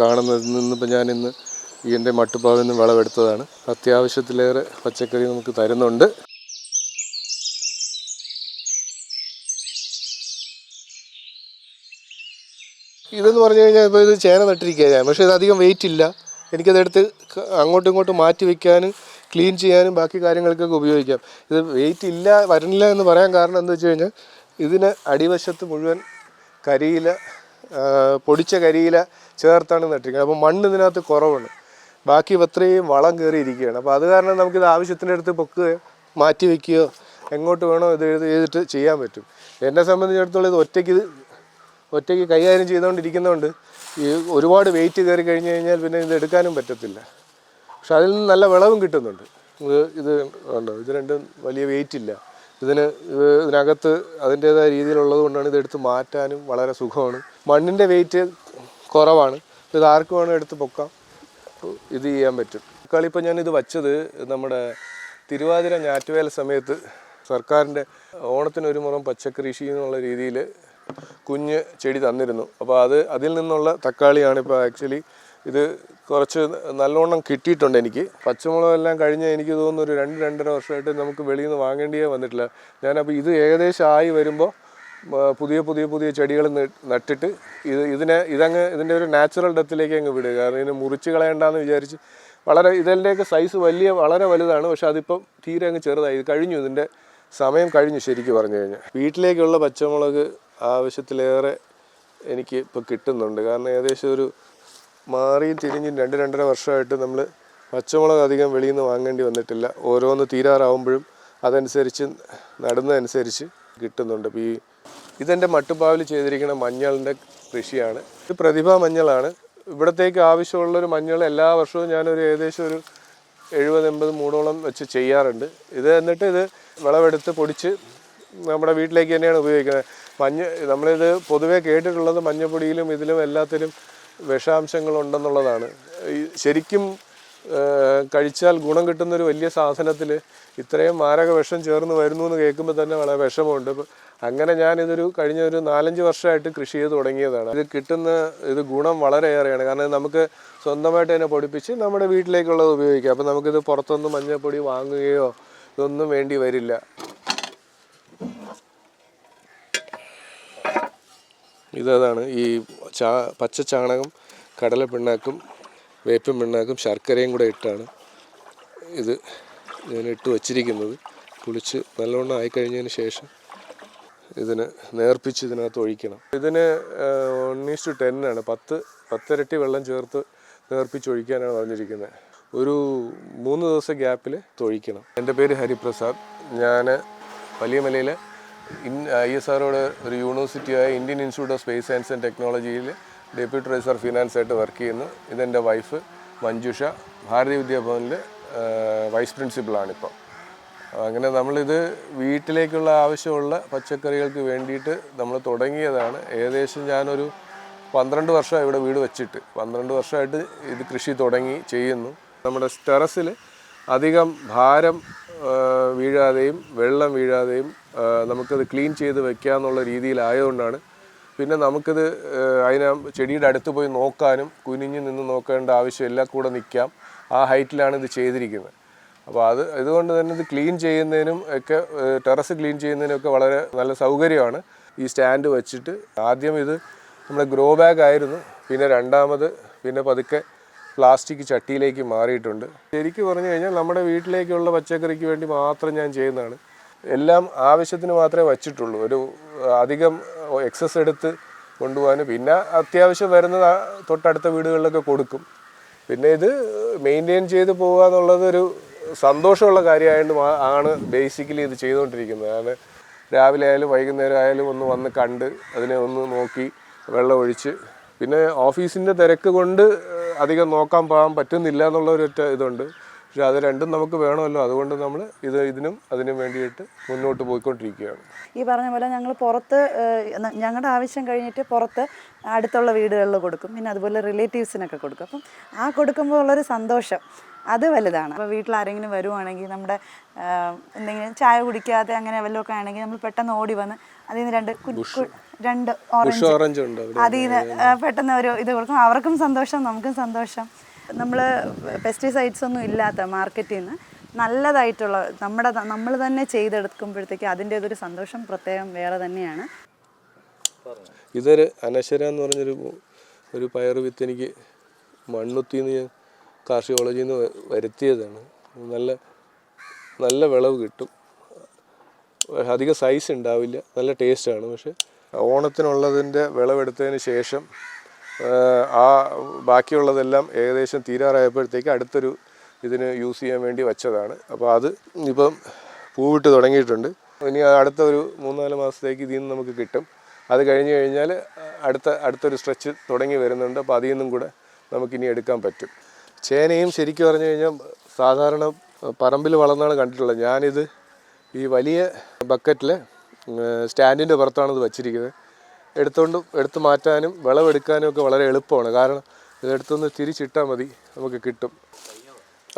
കാണുന്നതിൽ നിന്നിപ്പോൾ ഞാൻ ഇന്ന് ഈ എന്റെ മട്ടുപ്പാവിൽ നിന്ന് വിളവെടുത്തതാണ്. അത്യാവശ്യത്തിലേറെ പച്ചക്കറി നമുക്ക് തരുന്നുണ്ട്. ഇതെന്ന് പറഞ്ഞു കഴിഞ്ഞാൽ ഇപ്പോൾ ഇത് ചേന നട്ടിരിക്കുക ഞാൻ. പക്ഷേ ഇത് അധികം വെയിറ്റ് ഇല്ല എനിക്കതെടുത്ത് അങ്ങോട്ടും ഇങ്ങോട്ടും മാറ്റി വയ്ക്കാനും ക്ലീൻ ചെയ്യാനും ബാക്കി കാര്യങ്ങൾക്കൊക്കെ ഉപയോഗിക്കാം. ഇത് വെയിറ്റ് ഇല്ല വരണില്ല എന്ന് പറയാൻ കാരണം എന്താ വെച്ച് കഴിഞ്ഞാൽ ഇതിന് അടിവശത്ത് മുഴുവൻ കരിയില പൊടിച്ച കരിയില ചേർത്താണ് നട്ടിരിക്കുന്നത്. അപ്പോൾ മണ്ണ് ഇതിനകത്ത് കുറവാണ്. ബാക്കി അത്രയും വളം കയറിയിരിക്കുകയാണ് അപ്പോൾ അത് കാരണം നമുക്കിത് ആവശ്യത്തിന്റെ അടുത്ത് പൊക്കുകയോ മാറ്റി വയ്ക്കുകയോ എങ്ങോട്ട് വേണോ ഇത് ചെയ്തിട്ട് ചെയ്യാൻ പറ്റും. എന്നെ സംബന്ധിച്ചിടത്തോളം ഇത് ഒറ്റയ്ക്ക് ഇത് ഒറ്റയ്ക്ക് കൈകാര്യം ചെയ്തുകൊണ്ടിരിക്കുന്നതുകൊണ്ട് ഈ ഒരുപാട് വെയിറ്റ് കയറി കഴിഞ്ഞ് കഴിഞ്ഞാൽ പിന്നെ ഇത് എടുക്കാനും പറ്റത്തില്ല. പക്ഷെ അതിൽ നിന്ന് നല്ല വിളവും കിട്ടുന്നുണ്ട്. ഇത് ഇത് ഉണ്ടോ ഇത് രണ്ടും വലിയ വെയിറ്റ് ഇല്ല. ഇതിന് ഇത് ഇതിനകത്ത് അതിന്റേതായ രീതിയിലുള്ളത് കൊണ്ടാണ് ഇത് എടുത്ത് മാറ്റാനും വളരെ സുഖമാണ്. മണ്ണിന്റെ വെയിറ്റ് കുറവാണ്. ഇത് ആർക്ക് വേണം എടുത്ത് പൊക്കാം. ഇത് ചെയ്യാൻ പറ്റും. തക്കാളി ഇപ്പം ഞാനിത് വച്ചത് നമ്മുടെ തിരുവാതിര ഞാറ്റുവേല സമയത്ത് സർക്കാരിന്റെ ഓണത്തിന് ഒരു മുറം പച്ചക്കൃഷി എന്നുള്ള രീതിയിൽ കുഞ്ഞ് ചെടി തന്നിരുന്നു. അപ്പോൾ അത് അതിൽ നിന്നുള്ള തക്കാളിയാണ് ഇപ്പോൾ ആക്ച്വലി ഇത് കുറച്ച് നല്ലോണം കിട്ടിയിട്ടുണ്ട് എനിക്ക്. പച്ചമുളകെല്ലാം കഴിഞ്ഞ് എനിക്ക് തോന്നുന്നു ഒരു രണ്ട് രണ്ടര വർഷമായിട്ട് നമുക്ക് വെളിയിൽ നിന്ന് വാങ്ങേണ്ടിയേ വന്നിട്ടില്ല. ഞാനപ്പോൾ ഇത് ഏകദേശം ആയി വരുമ്പോൾ പുതിയ പുതിയ പുതിയ ചെടികൾ നട്ടിട്ട് ഇത് ഇതിനെ ഇതങ്ങ് ഇതിന്റെ ഒരു നാച്ചുറൽ ഡെത്തിലേക്ക് അങ്ങ് വിടുക. കാരണം ഇതിനെ മുറിച്ച് കളയണ്ടെന്ന് വിചാരിച്ച് വളരെ ഇതിന്റെയൊക്കെ സൈസ് വലിയ വളരെ വലുതാണ്. പക്ഷെ അതിപ്പം തീരെ അങ്ങ് ചെറുതായി. കഴിഞ്ഞു. ഇതിന്റെ സമയം കഴിഞ്ഞു ശരിക്കും പറഞ്ഞു കഴിഞ്ഞാൽ. വീട്ടിലേക്കുള്ള പച്ചമുളക് ആവശ്യത്തിലേറെ എനിക്ക് ഇപ്പോൾ കിട്ടുന്നുണ്ട്. കാരണം ഏകദേശം ഒരു മാറിയും തിരിഞ്ഞും രണ്ട് രണ്ടര വർഷമായിട്ട് നമ്മൾ പച്ചമുളക് അധികം വെളിയിൽ നിന്ന് വാങ്ങേണ്ടി വന്നിട്ടില്ല. ഓരോന്ന് തീരാറാവുമ്പോഴും അതനുസരിച്ച് നടുന്നതനുസരിച്ച് കിട്ടുന്നുണ്ട്. ഇപ്പോൾ ഈ ഇതെന്റെ മട്ടുപ്പാവിൽ ചെയ്തിരിക്കുന്ന മഞ്ഞളിന്റെ കൃഷിയാണ്. ഇത് പ്രതിഭ മഞ്ഞളാണ്. ഇവിടത്തേക്ക് ആവശ്യമുള്ളൊരു മഞ്ഞൾ എല്ലാ വർഷവും ഞാനൊരു ഏകദേശം ഒരു എഴുപത് എൺപത് മൂടോളം വെച്ച് ചെയ്യാറുണ്ട്. ഇത് എന്നിട്ട് ഇത് വിളവെടുത്ത് പൊടിച്ച് നമ്മുടെ വീട്ടിലേക്ക് തന്നെയാണ് ഉപയോഗിക്കുന്നത്. മഞ്ഞ നമ്മളിത് പൊതുവേ കേട്ടിട്ടുള്ളത് മഞ്ഞപ്പൊടിയിലും ഇതിലും എല്ലാത്തിലും വിഷാംശങ്ങളുണ്ടെന്നുള്ളതാണ്. ശരിക്കും കഴിച്ചാൽ ഗുണം കിട്ടുന്നൊരു വലിയ സാധനത്തിൽ ഇത്രയും മാരക വിഷം ചേർന്ന് വരുന്നു എന്ന് കേൾക്കുമ്പോൾ തന്നെ വളരെ വിഷമമുണ്ട്. അങ്ങനെ ഞാനിതൊരു കഴിഞ്ഞ ഒരു നാലഞ്ച് വർഷമായിട്ട് കൃഷി ചെയ്ത് തുടങ്ങിയതാണ്. ഇത് കിട്ടുന്ന ഇത് ഗുണം വളരെയേറെയാണ്. കാരണം നമുക്ക് സ്വന്തമായിട്ട് തന്നെ പൊടിപ്പിച്ച് നമ്മുടെ വീട്ടിലേക്കുള്ളത് ഉപയോഗിക്കാം. അപ്പോൾ നമുക്കിത് പുറത്തൊന്നും മഞ്ഞൾപ്പൊടി വാങ്ങുകയോ ഇതൊന്നും വേണ്ടി വരില്ല. ഇതാണ് ഈ ചാ പച്ച ചാണകം കടല പിണ്ണാക്കും വേപ്പിൻ പിണ്ണാക്കും ശർക്കരയും കൂടെ ഇട്ടാണ് ഇത് ഞാൻ ഇട്ട് വച്ചിരിക്കുന്നത്. കുളിച്ച് നല്ലവണ്ണം ആയിക്കഴിഞ്ഞതിന് ശേഷം ഇതിന് നേർപ്പിച്ച് ഇതിനകത്ത് ഒഴിക്കണം. ഇതിന് ഒന്നീസ് ടു ടെന്നാണ് പത്ത് പത്തിരട്ടി വെള്ളം ചേർത്ത് നേർപ്പിച്ച് ഒഴിക്കാനാണ് പറഞ്ഞിരിക്കുന്നത്. ഒരു മൂന്ന് ദിവസം ഗ്യാപ്പിൽ തൊഴിക്കണം. എന്റെ പേര് ഹരിപ്രസാദ്. ഞാൻ വലിയ മലയിൽ ഇൻ ഐ എസ് ആറോട് ഒരു യൂണിവേഴ്സിറ്റിയായ Indian institute of space science and ടെക്നോളജിയിൽ ഡെപ്യൂട്ടി റൈസർ ഫിനാൻസ് ആയിട്ട് വർക്ക് ചെയ്യുന്നു. ഇതെന്റെ വൈഫ് മഞ്ജുഷ. ഭാരതീയ വിദ്യാഭവനിൽ വൈസ് പ്രിൻസിപ്പളാണിപ്പോൾ അങ്ങനെ നമ്മളിത് വീട്ടിലേക്കുള്ള ആവശ്യമുള്ള പച്ചക്കറികൾക്ക് വേണ്ടിയിട്ട് നമ്മൾ തുടങ്ങിയതാണ്. ഏകദേശം ഞാനൊരു പന്ത്രണ്ട് വർഷം ഇവിടെ വീട് വെച്ചിട്ട് പന്ത്രണ്ട് വർഷമായിട്ട് ഇത് കൃഷി തുടങ്ങി ചെയ്യുന്നു. നമ്മുടെ ടെറസിൽ അധികം ഭാരം വീഴാതെയും വെള്ളം വീഴാതെയും നമുക്കത് ക്ലീൻ ചെയ്ത് വെക്കാമെന്നുള്ള രീതിയിലായതുകൊണ്ടാണ്. പിന്നെ നമുക്കിത് അതിനെ ചെടിയുടെ അടുത്ത് പോയി നോക്കാനും കുനിഞ്ഞ് നിന്ന് നോക്കേണ്ട ആവശ്യമില്ല കൂടെ നിൽക്കാം. ആ ഹൈറ്റിലാണ് ഇത് ചെയ്തിരിക്കുന്നത്. അപ്പോൾ അത് ഇതുകൊണ്ട് തന്നെ ഇത് ക്ലീൻ ചെയ്യുന്നതിനും ഒക്കെ ടെറസ് ക്ലീൻ ചെയ്യുന്നതിനും ഒക്കെ വളരെ നല്ല സൗകര്യമാണ്. ഈ സ്റ്റാൻഡ് വെച്ചിട്ട് ആദ്യം ഇത് നമ്മുടെ ഗ്രോ ബാഗ് ആയിരുന്നു. പിന്നെ രണ്ടാമത് പിന്നെ പതുക്കെ പ്ലാസ്റ്റിക് ചട്ടിയിലേക്ക് മാറിയിട്ടുണ്ട്. ശരിക്കും പറഞ്ഞു കഴിഞ്ഞാൽ നമ്മുടെ വീട്ടിലേക്കുള്ള പച്ചക്കറിക്ക് വേണ്ടി മാത്രം ഞാൻ ചെയ്യുന്നതാണ്. എല്ലാം ആവശ്യത്തിന് മാത്രമേ വച്ചിട്ടുള്ളൂ. ഒരു അധികം എക്സസ് എടുത്ത് കൊണ്ടുപോകാനും പിന്നെ അത്യാവശ്യം വരുന്നത് തൊട്ടടുത്ത വീടുകളിലൊക്കെ കൊടുക്കും. പിന്നെ ഇത് മെയിന്റെയിൻ ചെയ്ത് പോകുക എന്നുള്ളത് ഒരു സന്തോഷമുള്ള കാര്യമായതുകൊണ്ട് ആണ് ബേസിക്കലി ഇത് ചെയ്തുകൊണ്ടിരിക്കുന്നത്. കാരണം രാവിലെ ആയാലും വൈകുന്നേരം ആയാലും ഒന്ന് വന്ന് കണ്ട് അതിനെ ഒന്ന് നോക്കി വെള്ളം ഒഴിച്ച് പിന്നെ ഓഫീസിന്റെ തിരക്ക് കൊണ്ട് അധികം നോക്കാൻ പോകാൻ പറ്റുന്നില്ല എന്നുള്ള ഒരു ഇതുണ്ട്. പക്ഷെ അത് രണ്ടും നമുക്ക് വേണമല്ലോ. അതുകൊണ്ട് നമ്മൾ ഇത് ഇതിനും അതിനും വേണ്ടിയിട്ട് മുന്നോട്ട് പോയിക്കൊണ്ടിരിക്കുകയാണ്. ഈ പറഞ്ഞ പോലെ ഞങ്ങൾ പുറത്ത് ഞങ്ങളുടെ ആവശ്യം കഴിഞ്ഞിട്ട് പുറത്ത് അടുത്തുള്ള വീടുകളിൽ കൊടുക്കും. പിന്നെ അതുപോലെ റിലേറ്റീവ്സിനൊക്കെ കൊടുക്കും. അപ്പം ആ കൊടുക്കുമ്പോൾ ഉള്ളൊരു സന്തോഷം. അത് വലുതാണ്. അപ്പോൾ വീട്ടിൽ ആരെങ്കിലും വരുവാണെങ്കിൽ നമ്മുടെ എന്തെങ്കിലും ചായ കുടിക്കാതെ അങ്ങനെ വല്ലതൊക്കെ ആണെങ്കിൽ നമ്മൾ പെട്ടെന്ന് ഓടി വന്ന് അതിൽ നിന്ന് രണ്ട് രണ്ട് ഓറഞ്ച് അതിൽ നിന്ന് പെട്ടെന്ന് ഒരു ഇത് കൊടുക്കും. അവർക്കും സന്തോഷം നമുക്കും സന്തോഷം. നമ്മൾ പെസ്റ്റിസൈഡ്സ് ഒന്നും ഇല്ലാത്ത മാർക്കറ്റിൽ നിന്ന് നല്ലതായിട്ടുള്ള നമ്മുടെ നമ്മൾ തന്നെ ചെയ്തെടുക്കുമ്പോഴത്തേക്ക് ഒരു സന്തോഷം പ്രത്യേകം വേറെ തന്നെയാണ്. ഇതൊരു അനശ്വര എന്ന് പറഞ്ഞൊരു ഒരു പയർ വിത്ത് എനിക്ക് മണ്ണുത്തിന്ന് ഞാൻ കാർഷിക കോളേജിൽ നിന്ന് വരുത്തിയതാണ്. നല്ല നല്ല വിളവ് കിട്ടും. അധികം സൈസ് ഉണ്ടാവില്ല. നല്ല ടേസ്റ്റാണ് പക്ഷെ ഓണത്തിനുള്ളതിന്റെ വിളവെടുത്തതിന് ശേഷം ആ ബാക്കിയുള്ളതെല്ലാം ഏകദേശം തീരാറായപ്പോഴത്തേക്ക് അടുത്തൊരു ഇതിന് യൂസ് ചെയ്യാൻ വേണ്ടി വെച്ചതാണ്. അപ്പോൾ അത് ഇപ്പം പൂവിട്ട് തുടങ്ങിയിട്ടുണ്ട്. ഇനി അടുത്ത ഒരു മൂന്നാൽ മാസത്തേക്ക് ഇതിൽ നിന്ന് നമുക്ക് കിട്ടും. അത് കഴിഞ്ഞ് കഴിഞ്ഞാൽ അടുത്ത അടുത്തൊരു സ്ട്രെച്ച് തുടങ്ങി വരുന്നുണ്ട്. അപ്പോൾ അതിൽ നിന്നും കൂടെ നമുക്കിനി എടുക്കാൻ പറ്റും. ചേനയും ശരിക്കും പറഞ്ഞു കഴിഞ്ഞാൽ സാധാരണ പറമ്പിൽ വളർന്നാണ് കണ്ടിട്ടുള്ളത്. ഞാനിത് ഈ വലിയ ബക്കറ്റിൽ സ്റ്റാൻഡിന്റെ പുറത്താണ് ഇത് വച്ചിരിക്കുന്നത്. എടുത്തുകൊണ്ട് എടുത്ത് മാറ്റാനും വിളവെടുക്കാനും ഒക്കെ വളരെ എളുപ്പമാണ്. കാരണം ഇതെടുത്തൊന്ന് തിരിച്ചിട്ടാൽ മതി നമുക്ക് കിട്ടും.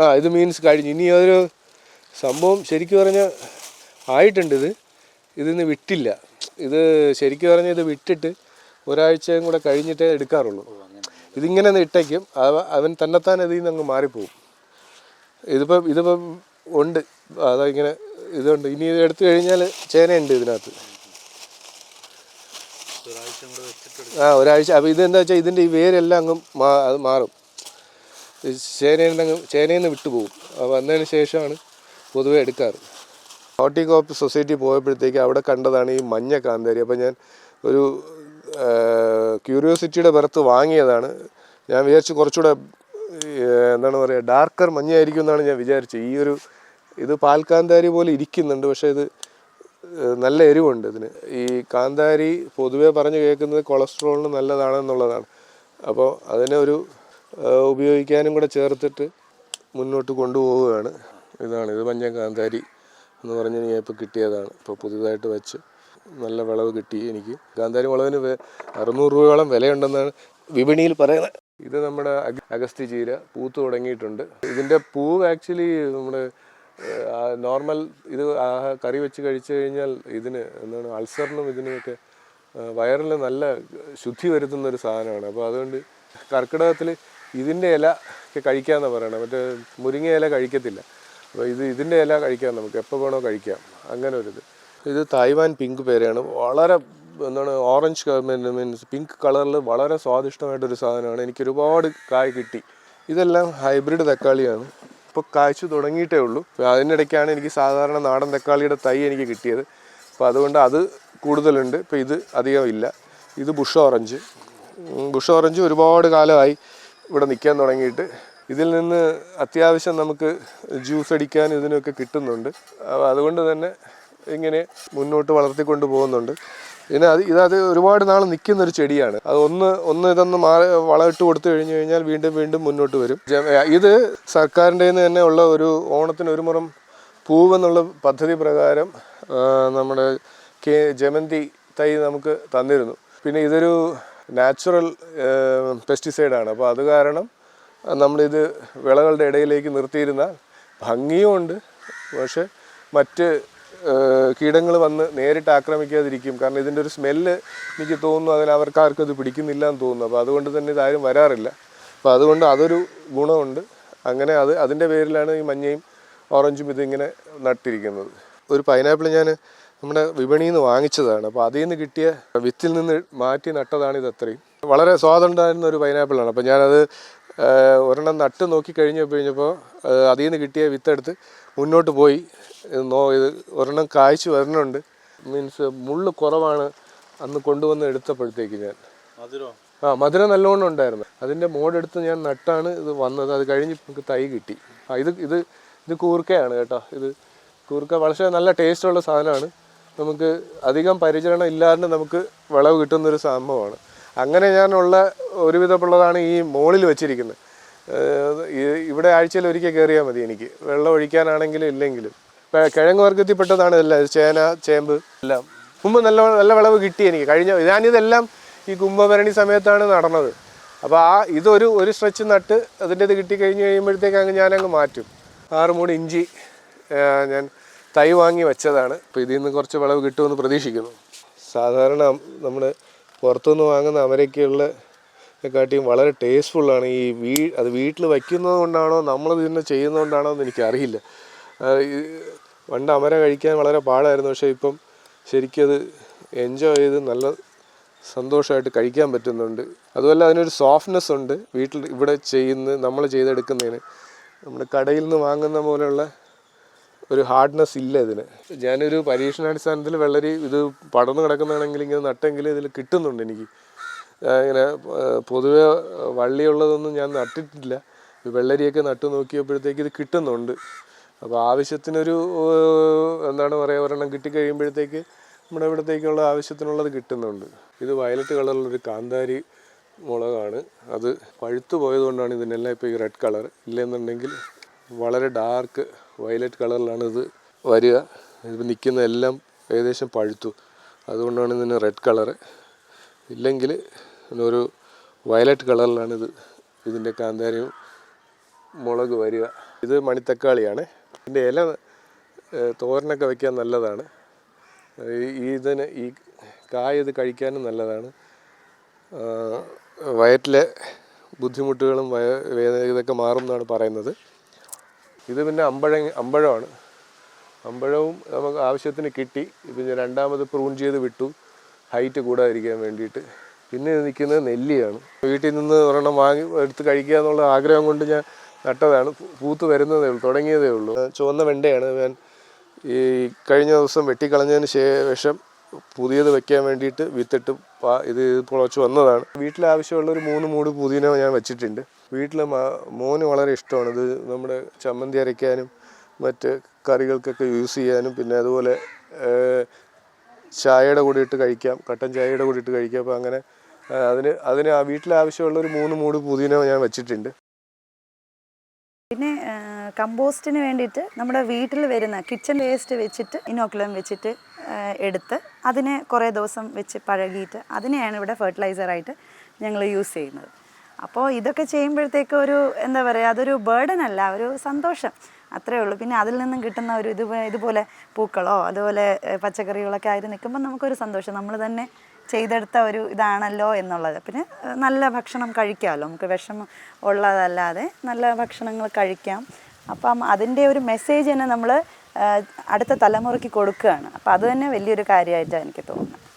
ആ ഇത് മീൻസ് കഴിഞ്ഞു. ഇനി അതൊരു സംഭവം ശരിക്കും പറഞ്ഞാൽ ആയിട്ടുണ്ട് ഇത്. ഇതിന്ന് വിട്ടില്ല. ഇത് ശരിക്കും പറഞ്ഞാൽ ഇത് വിട്ടിട്ട് ഒരാഴ്ചയും കൂടെ കഴിഞ്ഞിട്ടേ എടുക്കാറുള്ളൂ. ഇതിങ്ങനെ ഇട്ടേക്കും. അവ- അവൻ തന്നെത്താൻ ഇതിൽ നിന്ന് അങ്ങ് മാറിപ്പോവും. ഇതിപ്പം ഇതിപ്പം ഉണ്ട്. അതിങ്ങനെ ഇതുണ്ട്. ഇനി ഇത് എടുത്തു കഴിഞ്ഞാൽ ചേനയുണ്ട് ഇതിനകത്ത്. ആ ഒരാഴ്ച. അപ്പോൾ ഇതെന്താ വെച്ചാൽ ഇതിന്റെ ഈ വേരെല്ലാം അങ്ങ് മാ അത് മാറും. ചേനയിൽ നിന്ന് അങ്ങ് ചേനയിൽ നിന്ന് വിട്ടുപോകും. അപ്പോൾ വന്നതിന് ശേഷമാണ് പൊതുവെ എടുക്കാറ്. ഹോർട്ടികോപ്പ് സൊസൈറ്റി പോയപ്പോഴത്തേക്ക് അവിടെ കണ്ടതാണ് ഈ മഞ്ഞ കാന്താരി. അപ്പോൾ ഞാൻ ഒരു ക്യൂരിയോസിറ്റിയുടെ പുറത്ത് വാങ്ങിയതാണ്. ഞാൻ വിചാരിച്ചു കുറച്ചുകൂടെ എന്താണ് പറയുക ഡാർക്കർ മഞ്ഞയായിരിക്കും എന്നാണ് ഞാൻ വിചാരിച്ചത്. ഈ ഒരു ഇത് പാൽക്കാന്താരി പോലെ ഇരിക്കുന്നുണ്ട് പക്ഷേ ഇത് നല്ല എരിവുണ്ട് ഇതിന്. ഈ കാന്താരി പൊതുവെ പറഞ്ഞു കേൾക്കുന്നത് കൊളസ്ട്രോളിന് നല്ലതാണെന്നുള്ളതാണ്. അപ്പോൾ അതിനെ ഒരു ഉപയോഗിക്കാനും കൂടെ ചേർത്തിട്ട് മുന്നോട്ട് കൊണ്ടുപോവുകയാണ്. ഇതാണ് ഇത് മഞ്ഞ കാന്താരി എന്ന് പറഞ്ഞ് ഞാൻ ഇപ്പോൾ കിട്ടിയതാണ്. ഇപ്പോൾ പുതിയതായിട്ട് വെച്ച് നല്ല വിളവ് കിട്ടി എനിക്ക്. കാന്താരി മുളകിന് അറുന്നൂറ് രൂപയോളം വിലയുണ്ടെന്നാണ് വിപണിയിൽ പറയുന്നത്. ഇത് നമ്മുടെ അഗസ്തി ചീര പൂത്ത് തുടങ്ങിയിട്ടുണ്ട്. ഇതിന്റെ പൂവ് ആക്ച്വലി നമ്മുടെ നോർമൽ ഇത് കറി വെച്ച് കഴിച്ചു കഴിഞ്ഞാൽ ഇതിന് എന്താണ് അൾസറിനും ഇതിനൊക്കെ വയറിൽ നല്ല ശുദ്ധി വരുത്തുന്ന ഒരു സാധനമാണ്. അപ്പോൾ അതുകൊണ്ട് കർക്കിടകത്തിൽ ഇതിന്റെ ഇല ഒക്കെ കഴിക്കാമെന്നാണ് പറയണത് മറ്റേ മുരിങ്ങ ഇല കഴിക്കത്തില്ല. അപ്പോൾ ഇത് ഇതിന്റെ ഇല കഴിക്കാം നമുക്ക്. എപ്പോൾ വേണോ കഴിക്കാം. അങ്ങനെ ഒരു ഇത് തായ്വാൻ പിങ്ക് പേരയാണ്. വളരെ എന്താണ് ഓറഞ്ച് മീൻസ് പിങ്ക് കളറിൽ വളരെ സ്വാദിഷ്ടമായിട്ടൊരു സാധനമാണ്. എനിക്ക് ഒരുപാട് കായ് കിട്ടി. ഇതെല്ലാം ഹൈബ്രിഡ് തക്കാളിയാണ്. ഇപ്പോൾ കായ്ച്ചു തുടങ്ങിയിട്ടേ ഉള്ളൂ. അതിനിടയ്ക്കാണ് എനിക്ക് സാധാരണ നാടൻ തക്കാളിയുടെ തൈ എനിക്ക് കിട്ടിയത്. അപ്പോൾ അതുകൊണ്ട് അത് കൂടുതലുണ്ട്. ഇപ്പോൾ ഇത് അധികം ഇല്ല. ഇത് ബുഷ് ഓറഞ്ച്. ബുഷ് ഓറഞ്ച് ഒരുപാട് കാലമായി ഇവിടെ നിൽക്കാൻ തുടങ്ങിയിട്ട്. ഇതിൽ നിന്ന് അത്യാവശ്യം നമുക്ക് ജ്യൂസ് അടിക്കാൻ ഇതിനൊക്കെ കിട്ടുന്നുണ്ട്. അതുകൊണ്ട് തന്നെ ഇങ്ങനെ മുന്നോട്ട് വളർത്തിക്കൊണ്ട് പോകുന്നുണ്ട്. പിന്നെ അത് ഇതത് ഒരുപാട് നാൾ നിൽക്കുന്ന ഒരു ചെടിയാണ്. അത് ഒന്ന് ഒന്ന് ഇതൊന്ന് മാറി വളമിട്ട് കൊടുത്തു കഴിഞ്ഞു കഴിഞ്ഞാൽ വീണ്ടും വീണ്ടും മുന്നോട്ട് വരും. ഇത് സർക്കാരിന്റെ തന്നെ ഉള്ള ഒരു ഓണത്തിന് ഒരു മുറം പൂവെന്നുള്ള പദ്ധതി പ്രകാരം നമ്മുടെ കെ ജമന്തി തൈ നമുക്ക് തന്നിരുന്നു. പിന്നെ ഇതൊരു നാച്ചുറൽ പെസ്റ്റിസൈഡാണ്. അപ്പോൾ അത് കാരണം നമ്മളിത് വിളകളുടെ ഇടയിലേക്ക് നിർത്തിയിരുന്നാൽ ഭംഗിയുമുണ്ട്. പക്ഷെ മറ്റ് കീടങ്ങൾ വന്ന് നേരിട്ട് ആക്രമിക്കാതിരിക്കും. കാരണം ഇതിന്റെ ഒരു സ്മെല്ല് എനിക്ക് തോന്നുന്നു അതിൽ അവർക്ക് ആർക്കും ഇത് പിടിക്കുന്നില്ല എന്ന് തോന്നുന്നു. അപ്പോൾ അതുകൊണ്ട് തന്നെ ഇതാരും വരാറില്ല. അപ്പോൾ അതുകൊണ്ട് അതൊരു ഗുണമുണ്ട്. അങ്ങനെ അത് അതിന്റെ പേരിലാണ് ഈ മഞ്ഞയും ഓറഞ്ചും ഇതിങ്ങനെ നട്ടിരിക്കുന്നത്. ഒരു പൈനാപ്പിൾ ഞാൻ നമ്മുടെ വിപണിയിൽ നിന്ന് വാങ്ങിച്ചതാണ്. അപ്പോൾ അതിൽ നിന്ന് കിട്ടിയ വിത്തിൽ നിന്ന് മാറ്റി നട്ടതാണ് ഇത് അത്രയും. വളരെ സ്വാദുണ്ടായിരുന്ന ഒരു പൈനാപ്പിളാണ് അപ്പോൾ ഞാനത് ഒരെണ്ണം നട്ട് നോക്കി കഴിഞ്ഞ് കഴിഞ്ഞപ്പോൾ അതിൽ നിന്ന് കിട്ടിയ വിത്തെടുത്ത് മുന്നോട്ട് പോയി. നോ ഇത് ഒരെണ്ണം കായ്ച്ചു വരണുണ്ട്. മീൻസ് മുള്ള് കുറവാണ്. അന്ന് കൊണ്ടുവന്ന് എടുത്തപ്പോഴത്തേക്ക് ഞാൻ. ആ മധുരം നല്ലോണം ഉണ്ടായിരുന്നു. അതിന്റെ മോടെടുത്ത് ഞാൻ നട്ടാണ് ഇത് വന്നത്. അത് കഴിഞ്ഞ് നമുക്ക് തൈ കിട്ടി. ആ ഇത് ഇത് ഇത് കൂർക്കയാണ് കേട്ടോ. ഇത് കൂർക്ക വളരെ നല്ല ടേസ്റ്റുള്ള സാധനമാണ്. നമുക്ക് അധികം പരിചരണം ഇല്ലാണ്ട് നമുക്ക് വിളവ് കിട്ടുന്നൊരു സംഭവമാണ്. അങ്ങനെ ഞാനുള്ള ഒരുവിധമുള്ളതാണ് ഈ മോളിൽ വെച്ചിരിക്കുന്നത്. ഇവിടെ ആഴ്ചയിൽ ഒരിക്കൽ കയറിയാൽ മതി എനിക്ക്. വെള്ളം ഒഴിക്കാനാണെങ്കിലും ഇല്ലെങ്കിലും. കിഴങ്ങ് വർഗത്തിൽപ്പെട്ടതാണ് ഇതെല്ലാം. ചേന ചേമ്പ് എല്ലാം. മുമ്പ് നല്ല നല്ല വിളവ് കിട്ടി എനിക്ക്. കഴിഞ്ഞ ഞാനിതെല്ലാം ഈ കുംഭഭരണി സമയത്താണ് നടന്നത്. അപ്പോൾ ആ ഇതൊരു ഒരു സ്ട്രെച്ച് നട്ട് അതിന്റെ ഇത് കിട്ടി കഴിഞ്ഞ് കഴിയുമ്പോഴത്തേക്ക് അങ്ങ് ഞാനങ്ങ് മാറ്റും. ആറ് മൂട് ഇഞ്ചി ഞാൻ തൈ വാങ്ങി വെച്ചതാണ്. അപ്പോൾ ഇതിൽ നിന്ന് കുറച്ച് വിളവ് കിട്ടുമെന്ന് പ്രതീക്ഷിക്കുന്നു. സാധാരണ നമ്മൾ പുറത്തുനിന്ന് വാങ്ങുന്ന അമരയ്ക്കുള്ള കാട്ടിയും വളരെ ടേസ്റ്റ്ഫുള്ളാണ് ഈ വീ അത് വീട്ടിൽ വയ്ക്കുന്നത് കൊണ്ടാണോ നമ്മൾ ഇതിനെ ചെയ്യുന്നതുകൊണ്ടാണോ എന്ന് എനിക്കറിയില്ല. പണ്ട് അമര കഴിക്കാൻ വളരെ പാടായിരുന്നു. പക്ഷേ ഇപ്പം ശരിക്കും അത് എൻജോയ് ചെയ്ത് നല്ല സന്തോഷമായിട്ട് കഴിക്കാൻ പറ്റുന്നുണ്ട്. അതുപോലെ അതിനൊരു സോഫ്റ്റ്നെസ് ഉണ്ട്. വീട്ടിൽ ഇവിടെ ചെയ്യുന്ന നമ്മൾ ചെയ്തെടുക്കുന്നതിന്. നമ്മുടെ കടയിൽ നിന്ന് വാങ്ങുന്ന പോലെയുള്ള ഒരു ഹാർഡ്നെസ് ഇല്ല ഇതിന്. ഞാനൊരു പരീക്ഷണാടിസ്ഥാനത്തിൽ വെള്ളരി ഇത് പടർന്നു കിടക്കുന്നതാണെങ്കിൽ ഇങ്ങനെ നട്ടെങ്കിൽ ഇതിൽ കിട്ടുന്നുണ്ട് എനിക്ക്. ഇങ്ങനെ പൊതുവേ വള്ളിയുള്ളതൊന്നും ഞാൻ നട്ടിട്ടില്ല. വെള്ളരിയൊക്കെ നട്ടു നോക്കിയപ്പോഴത്തേക്ക് ഇത് കിട്ടുന്നുണ്ട്. അപ്പോൾ ആവശ്യത്തിനൊരു എന്താണ് പറയുക ഒരെണ്ണം കിട്ടിക്കഴിയുമ്പോഴത്തേക്ക് നമ്മുടെ ഇവിടത്തേക്കുള്ള ആവശ്യത്തിനുള്ളത് കിട്ടുന്നുണ്ട്. ഇത് വയലറ്റ് കളറിലൊരു കാന്താരി മുളകാണ്. അത് പഴുത്തു പോയതുകൊണ്ടാണ് ഇതിനെല്ലാം ഇപ്പോൾ ഈ റെഡ് കളർ ഇല്ലെന്നുണ്ടെങ്കിൽ വളരെ ഡാർക്ക് വയലറ്റ് കളറിലാണ് ഇത് വരിക. ഇത് നിൽക്കുന്ന എല്ലാം ഏകദേശം പഴുത്തു. അതുകൊണ്ടാണ് ഇതിന് റെഡ് കളറ് ഇല്ലെങ്കിൽ ഒരു വയലറ്റ് കളറിലാണ് ഇത്. ഇതിന്റെ കാന്താരിയും മുളക് വരിക. ഇത് മണിത്തക്കാളിയാണ്. ഇതിന്റെ ഇല തോരനൊക്കെ വയ്ക്കാൻ നല്ലതാണ്. ഈ- ഇതിന് ഈ കായ ഇത് കഴിക്കാനും നല്ലതാണ്. വയറ്റിലെ ബുദ്ധിമുട്ടുകളും വയ വേദന ഇതൊക്കെ മാറും എന്നാണ് പറയുന്നത്. ഇത് പിന്നെ അമ്പഴ അമ്പഴമാണ്. അമ്പഴവും നമുക്ക് ആവശ്യത്തിന് കിട്ടി. പിന്നെ രണ്ടാമത് പ്രൂൺ ചെയ്ത് വിട്ടു. ഹൈറ്റ് കൂടാതിരിക്കാൻ വേണ്ടിയിട്ട്. പിന്നെ നിൽക്കുന്നത് നെല്ലിയാണ്. വീട്ടിൽ നിന്ന് ഒരെണ്ണം വാങ്ങി എടുത്ത് കഴിക്കുക എന്നുള്ള ആഗ്രഹം കൊണ്ട് ഞാൻ നട്ടതാണ്. പൂത്ത് വരുന്നതേ ഉള്ളൂ തുടങ്ങിയതേ ഉള്ളൂ. ചുവന്ന വെണ്ടയാണ്. ഞാൻ ഈ കഴിഞ്ഞ ദിവസം വെട്ടിക്കളഞ്ഞതിന് ശേഷം പുതിയത് വെക്കാൻ വേണ്ടിയിട്ട് വിത്തിട്ട് ഇത് പൊളച്ച് വന്നതാണ്. വീട്ടിൽ ഒരു മൂന്ന് മൂട് പുതിന ഞാൻ വെച്ചിട്ടുണ്ട്. വീട്ടിൽ മോന് വളരെ ഇഷ്ടമാണ്. ഇത് നമ്മുടെ ചമ്മന്തി അരയ്ക്കാനും മറ്റ് കറികൾക്കൊക്കെ യൂസ് ചെയ്യാനും പിന്നെ അതുപോലെ ചായയുടെ കൂടെ ഇട്ട് കഴിക്കാം കട്ടൻ ചായയുടെ കൂടെ ഇട്ട് കഴിക്കാം. അപ്പോൾ അങ്ങനെ അതിന് അതിന് ആ വീട്ടിൽ ആവശ്യമുള്ള ഒരു മൂന്ന് മൂട് പുതിന ഞാൻ വെച്ചിട്ടുണ്ട്. പിന്നെ കമ്പോസ്റ്റിന് വേണ്ടിയിട്ട് നമ്മുടെ വീട്ടിൽ വരുന്ന കിച്ചൺ വേസ്റ്റ് വെച്ചിട്ട് ഇനോക്കുലം വെച്ചിട്ട് എടുത്ത് അതിനെ കുറേ ദിവസം വെച്ച് പഴകിയിട്ട് അതിനെയാണ് ഇവിടെ ഫെർട്ടിലൈസറായിട്ട് ഞങ്ങൾ യൂസ് ചെയ്യുന്നത്. അപ്പോൾ ഇതൊക്കെ ചെയ്യുമ്പോഴത്തേക്ക് ഒരു എന്താ പറയുക അതൊരു ബേർഡൻ അല്ല ഒരു സന്തോഷം. അത്രേ ഉള്ളൂ. പിന്നെ അതിൽ നിന്നും കിട്ടുന്ന ഒരു ഇത് ഇതുപോലെ പൂക്കളോ അതുപോലെ പച്ചക്കറികളൊക്കെ ആയിട്ട് നിൽക്കുമ്പോൾ നമുക്കൊരു സന്തോഷം. നമ്മൾ തന്നെ ചെയ്തെടുത്ത ഒരു ഇതാണല്ലോ എന്നുള്ളത്. പിന്നെ നല്ല ഭക്ഷണം കഴിക്കാമല്ലോ. നമുക്ക് വിഷമം ഉള്ളതല്ലാതെ നല്ല ഭക്ഷണങ്ങൾ കഴിക്കാം. അപ്പം അതിന്റെ ഒരു മെസ്സേജ് തന്നെ നമ്മൾ അടുത്ത തലമുറയ്ക്ക് കൊടുക്കുകയാണ്. അപ്പം അത് തന്നെ വലിയൊരു കാര്യമായിട്ടാണ് എനിക്ക് തോന്നുന്നത്.